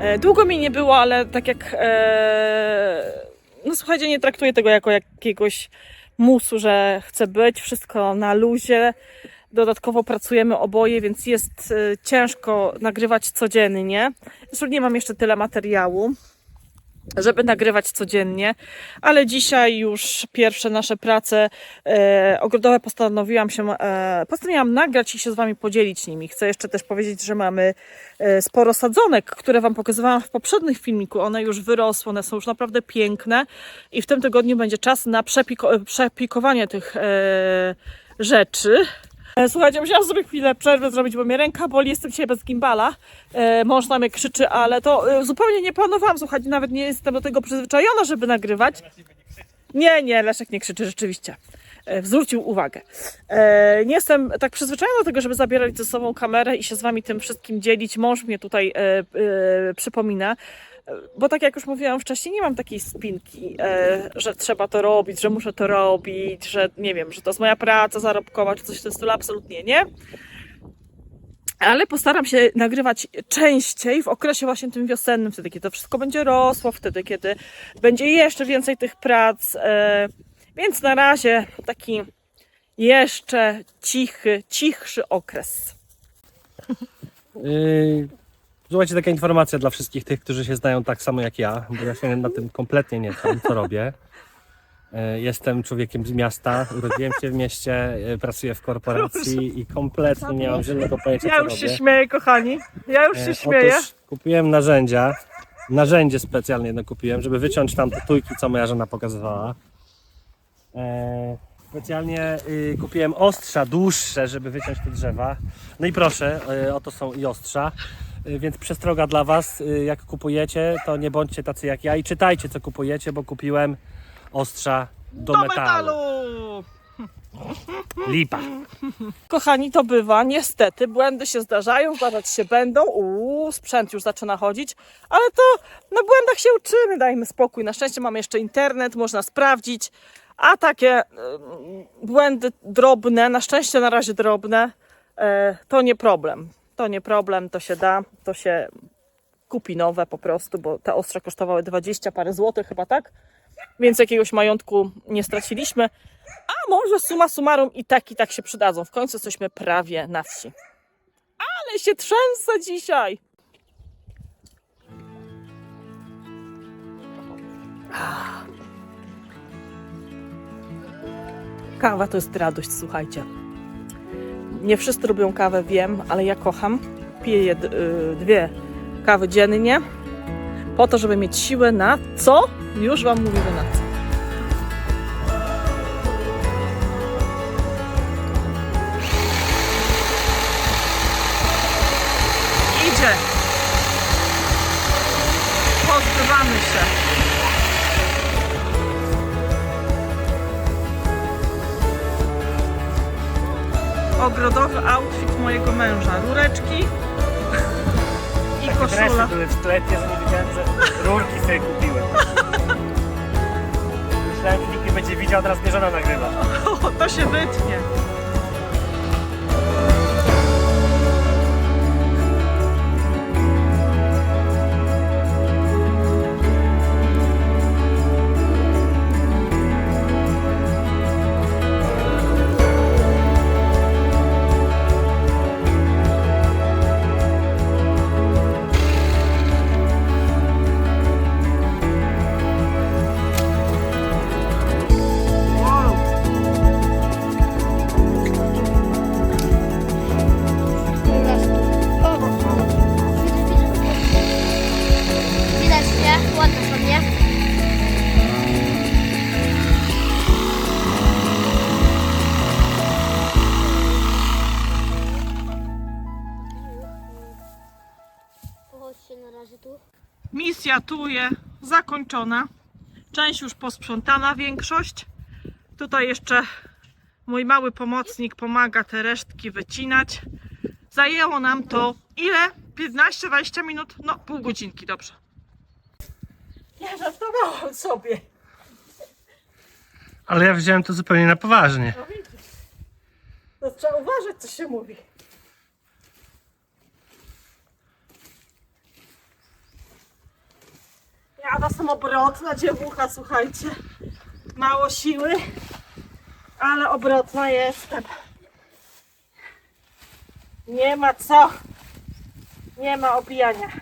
E, Długo mi nie było, ale tak jak. E, no słuchajcie, nie traktuję tego jako jakiegoś musu, że chcę być. Wszystko na luzie. Dodatkowo pracujemy oboje, więc jest e, ciężko nagrywać codziennie. Zresztą nie mam jeszcze tyle materiału, żeby nagrywać codziennie, ale dzisiaj już pierwsze nasze prace e, ogrodowe postanowiłam się, e, postanowiłam nagrać i się z Wami podzielić nimi. Chcę jeszcze też powiedzieć, że mamy e, sporo sadzonek, które Wam pokazywałam w poprzednim filmiku. One już wyrosły, one są już naprawdę piękne i w tym tygodniu będzie czas na przepiko- przepikowanie tych e, rzeczy. E, Słuchajcie, musiałam sobie chwilę przerwy zrobić, bo mnie ręka boli, jestem dzisiaj bez gimbala. E, mąż na mnie krzyczy, ale to e, zupełnie nie planowałam, słuchajcie, nawet nie jestem do tego przyzwyczajona, żeby nagrywać. Nie, nie, Leszek nie krzyczy, rzeczywiście. Zwrócił uwagę. Nie jestem tak przyzwyczajona do tego, żeby zabierać ze sobą kamerę i się z wami tym wszystkim dzielić. Mąż mnie tutaj przypomina. Bo tak jak już mówiłam wcześniej, nie mam takiej spinki, e, że trzeba to robić, że muszę to robić, że nie wiem, że to jest moja praca zarobkowa, czy coś w tym stylu. Absolutnie nie. Ale postaram się nagrywać częściej w okresie właśnie tym wiosennym, wtedy kiedy to wszystko będzie rosło, wtedy kiedy będzie jeszcze więcej tych prac. E, więc na razie taki jeszcze cichy, cichszy okres. Yy, Słuchajcie, taka informacja dla wszystkich tych, którzy się znają tak samo jak ja, bo ja się na tym kompletnie nie znam, co robię. Yy, Jestem człowiekiem z miasta, urodziłem się w mieście, yy, pracuję w korporacji i kompletnie nie mam żadnego pojęcia, Ja co już się robię. śmieję, kochani. Ja już E, się śmieję. Otóż kupiłem narzędzia, narzędzie specjalnie jedno kupiłem, żeby wyciąć tam te tujki, co moja żona pokazywała. E, specjalnie y, kupiłem ostrza dłuższe, żeby wyciąć te drzewa. No i proszę, y, oto są i ostrza. Y, Więc przestroga dla Was, y, jak kupujecie, to nie bądźcie tacy jak ja i czytajcie, co kupujecie, bo kupiłem ostrza do, metalu. Lipa. Kochani, to bywa, niestety, błędy się zdarzają, zdarzać się będą, uuu, sprzęt już zaczyna chodzić, ale to na błędach się uczymy, dajmy spokój. Na szczęście mamy jeszcze internet, można sprawdzić, a takie ym, błędy drobne, na szczęście na razie drobne, e, to nie problem. To nie problem, to się da, to się kupi nowe po prostu, bo te ostrze kosztowały 20 parę złotych chyba, tak? Więc jakiegoś majątku nie straciliśmy. A może suma summarum i tak i tak się przydadzą. W końcu jesteśmy prawie na wsi. Ale się trzęsę dzisiaj. Kawa to jest radość, słuchajcie. Nie wszyscy lubią kawę, wiem, ale ja kocham. Piję y, dwie kawy dziennie po to, żeby mieć siłę na co? Już Wam mówimy na co. Idzie. Pozbywamy się. Ogrodowy outfit mojego męża. Rureczki i koszula. były w sklepie, że nie wiedziałem, że rurki sobie kupiłem. Myślałem, że nikt nie będzie widział, teraz mnie żona nagrywa. O, to się wytnie. Tu. Misja tu je zakończona. Część już posprzątana, większość. Tutaj jeszcze mój mały pomocnik pomaga te resztki wycinać. Zajęło nam to ile? 15-20 minut? No, pół godzinki, dobrze. Ja żartowałam sobie. Ale ja wziąłem to zupełnie na poważnie. No widzisz. To trzeba uważać, co się mówi. Ada są obrotna dziewucha, słuchajcie. Mało siły, ale obrotna jestem. Nie ma co. Nie ma obijania.